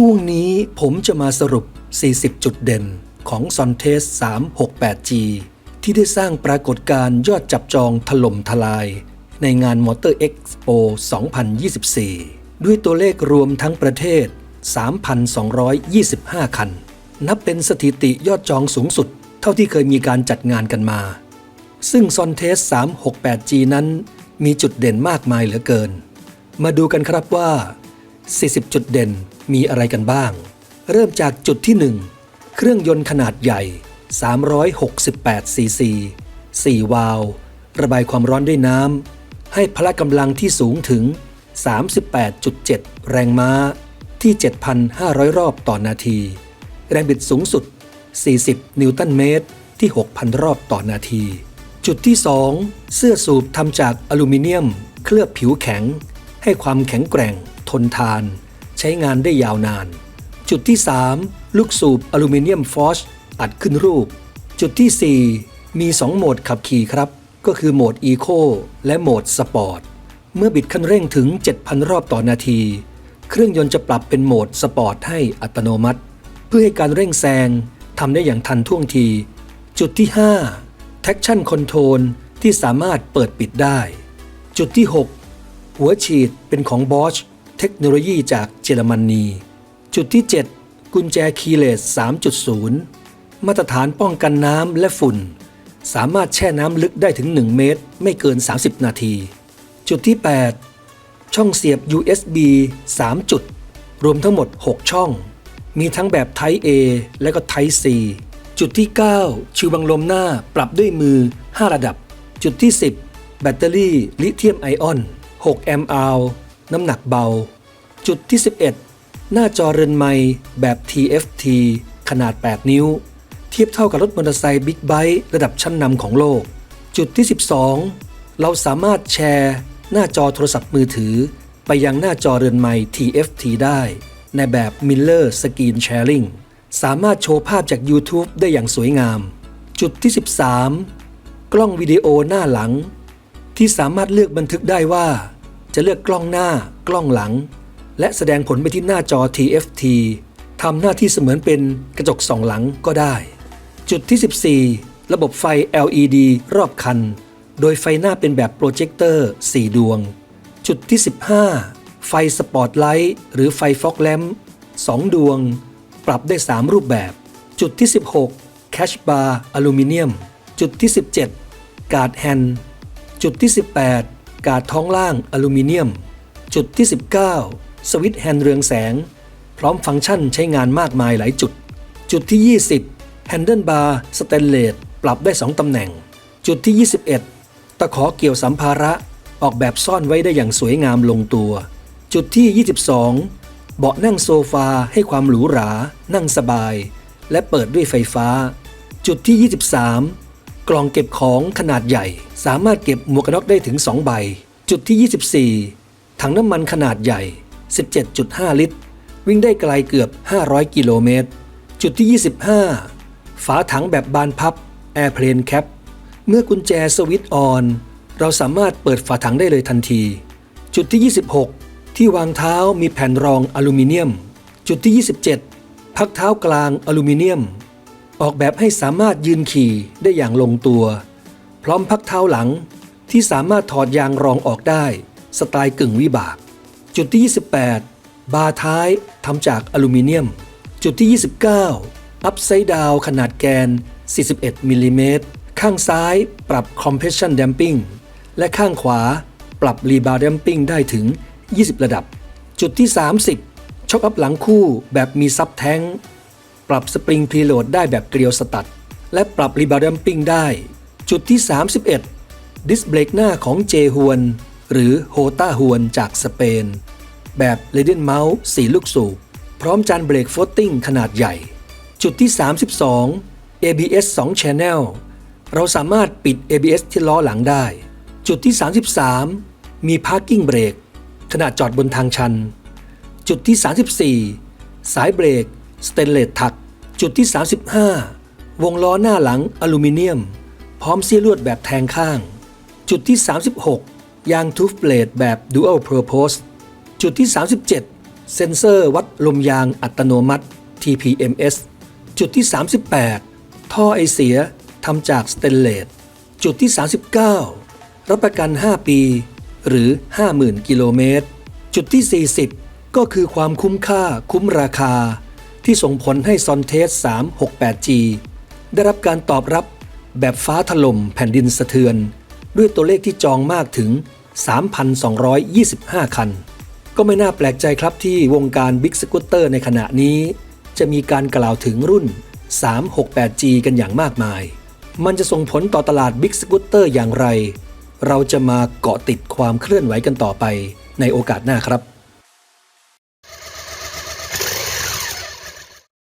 ช่วงนี้ผมจะมาสรุป 40 จุดเด่นของ s o n t e s 368G ที่ได้สร้างปรากฏการณ์ยอดจับจองถล่มทลาย ในงาน Motor Expo 2024 ด้วยตัวเลขรวมทั้งประเทศ 3,225 คัน นับเป็นสถิติยอดจองสูงสุด เท่าที่เคยมีการจัดงานกันมา ซึ่ง s o n t e s 368G นั้นมีจุดเด่นมากมายเหลือเกิน มาดูกันครับว่า 40 จุดเด่นมีอะไรกันบ้าง เริ่มจากจุดที่ 1 เครื่องยนต์ขนาดใหญ่ 368 ซีซี 4 วาล์วระบายความร้อนด้วยน้ำ ให้พละกำลังที่สูงถึง 38.7 แรงม้า ที่ 7,500 รอบต่อนาที แรงบิดสูงสุด 40 นิวตันเมตร ที่ 6,000 รอบต่อนาที จุดที่ 2 เสื้อสูบทำจากอลูมิเนียม เคลือบผิวแข็ง ให้ความแข็งแกร่ง ทนทาน ใช้งานได้ยาวนาน จุดที่ 3 ลูกสูบอลูมิเนียมฟอสอัดขึ้นรูป จุดที่ 4 มี 2 โหมดขับขี่ครับ ก็คือโหมด Eco และโหมดสปอร์ต เมื่อบิดคันเร่งถึง 7,000 รอบต่อนาที เครื่องยนต์จะปรับเป็นโหมดสปอร์ตให้อัตโนมัติ เพื่อให้การเร่งแซงทำได้อย่างทันท่วงที จุดที่ 5 Traction Control ที่สามารถเปิดปิดได้ จุดที่ 6 หัวฉีดเป็นของ Bosch เทคโนโลยีจากเยอรมนี จุดที่ 7 กุญแจคีย์เลส 3.0 มาตรฐานป้องกันน้ำและฝุ่น สามารถแช่น้ำลึกได้ถึง 1 เมตร ไม่เกิน 30 นาที จุดที่ 8 ช่องเสียบ USB 3 จุด รวมทั้งหมด 6 ช่อง มีทั้งแบบ Type A และก็ Type C จุดที่ 9 ชิวบังลมหน้าปรับด้วยมือ 5 ระดับ จุดที่ 10 แบตเตอรี่ลิเธียมไอออน 6 แอมป์อ น้ำหนักเบา จุดที่ 11 หน้าจอเรือนไม้แบบ TFT ขนาด 8 นิ้ว เทียบเท่ากับรถมอเตอร์ไซค์บิ๊กไบค์ระดับชั้นนำของโลก จุดที่ 12 เราสามารถแชร์หน้าจอโทรศัพท์มือถือ ไปยังหน้าจอเรือนไม้ TFT ได้ ในแบบ Miller Screen Sharing สามารถโชว์ภาพจาก YouTube ได้อย่างสวยงาม จุดที่ 13 กล้องวิดีโอหน้าหลัง ที่สามารถเลือกบันทึกได้ว่า จะเลือกกล้องหน้ากล้องหลัง และแสดงผลไปที่หน้าจอ TFT ทำหน้าที่เสมือนเป็นกระจกสองหลังก็ได้ จุดที่ 14 ระบบไฟ LED รอบคัน โดยไฟหน้าเป็นแบบโปรเจคเตอร์ 4 ดวง จุดที่ 15 ไฟสปอตไลท์หรือไฟฟอกแลมป์2ดวง ปรับได้ 3 รูปแบบ จุดที่ 16 แคชบาร์อลูมิเนียม จุดที่ 17 การ์ดแฮนด์จุดที่ 18 กาดท้องล่างอลูมิเนียม จุดที่ 19 สวิตช์แฮนด์เรืองแสง พร้อมฟังก์ชันใช้งานมากมายหลายจุด จุดที่ 20แฮนเดิลบาร์สเตนเลสปรับได้ 2 ตำแหน่ง จุดที่ 21 ตะขอเกี่ยวสัมภาระออกแบบซ่อนไว้ได้อย่างสวยงามลงตัว จุดที่ 22 เบาะนั่งโซฟาให้ความหรูหรา นั่งสบาย และเปิดด้วยไฟฟ้า จุดที่ 23 กล่องเก็บของขนาดใหญ่ สามารถเก็บหมวกกันน็อกได้ถึง 2 ใบ จุดที่ 24 ถังน้ำมันขนาดใหญ่ 17.5 ลิตร วิ่งได้ไกลเกือบ 500 กิโลเมตร จุดที่ 25 ฝาถังแบบบานพับ Airplane Cap เมื่อกุญแจสวิตช์ออน เราสามารถเปิดฝาถังได้เลยทันที จุดที่ 26 ที่วางเท้ามีแผ่นรองอลูมิเนียม จุดที่ 27 พักเท้ากลางอลูมิเนียม ออกแบบให้สามารถยืนขี่ได้อย่างลงตัว พร้อมพักเท้าหลังที่สามารถถอดยางรองออกได้ สไตล์กึ่งวิบาก จุดที่ 28 บาร์ท้ายทำจากอลูมิเนียม จุดที่ 29 อัพไซด์ดาวขนาดแกน 41มิลลิเมตรข้างซ้ายปรับ Compression Damping และข้างขวาปรับ Rebound Damping ได้ถึง 20 ระดับ จุดที่ 30 ช็อคอัพหลังคู่แบบมีซับแท้ง ปรับสปริงพรีโหลดได้แบบเกลียวสตัด และปรับ Rebound Damping ได้ จุดที่ 31 ดิสเบรกหน้าของเจฮวน หรือโฮต้าฮวนจากสเปน แบบเลเดนเมาส์4ลูกสูบพร้อมจานเบรกโฟตติ้งขนาดใหญ่ จุดที่ 32 ABS 2 Channel เราสามารถปิด ABS ที่ล้อหลังได้ จุดที่ 33 มี Parking Brake ขณะจอดบนทางชัน จุดที่ 34 สายเบรก สเตนเลสถัก จุดที่ 35 วงล้อหน้าหลังอลูมิเนียม พร้อมเสี้ยลวดแบบแทงข้าง จุดที่ 36 ยางทูฟเบลดแบบ Dual Purpose จุดที่ 37 เซ็นเซอร์วัดลมยางอัตโนมัติ TPMS จุดที่ 38 ท่อไอเสียทำจากสเตนเลส จุดที่ 39 รับประกัน 5 ปี หรือ 50,000 กิโลเมตร จุดที่ 40 ก็คือความคุ้มค่าคุ้มราคา ที่ส่งผลให้ซอนเทส 368G ได้รับการตอบรับแบบฟ้าถล่มแผ่นดินสะเทือน ด้วยตัวเลขที่จองมากถึง 3,225 คัน ก็ไม่น่าแปลกใจครับที่วงการบิ๊กสกูตเตอร์ในขณะนี้ จะมีการกล่าวถึงรุ่น 368G กันอย่างมากมาย มันจะส่งผลต่อตลาดบิ๊กสกูตเตอร์อย่างไร เราจะมาเกาะติดความเคลื่อนไหวกันต่อไปในโอกาสหน้าครับ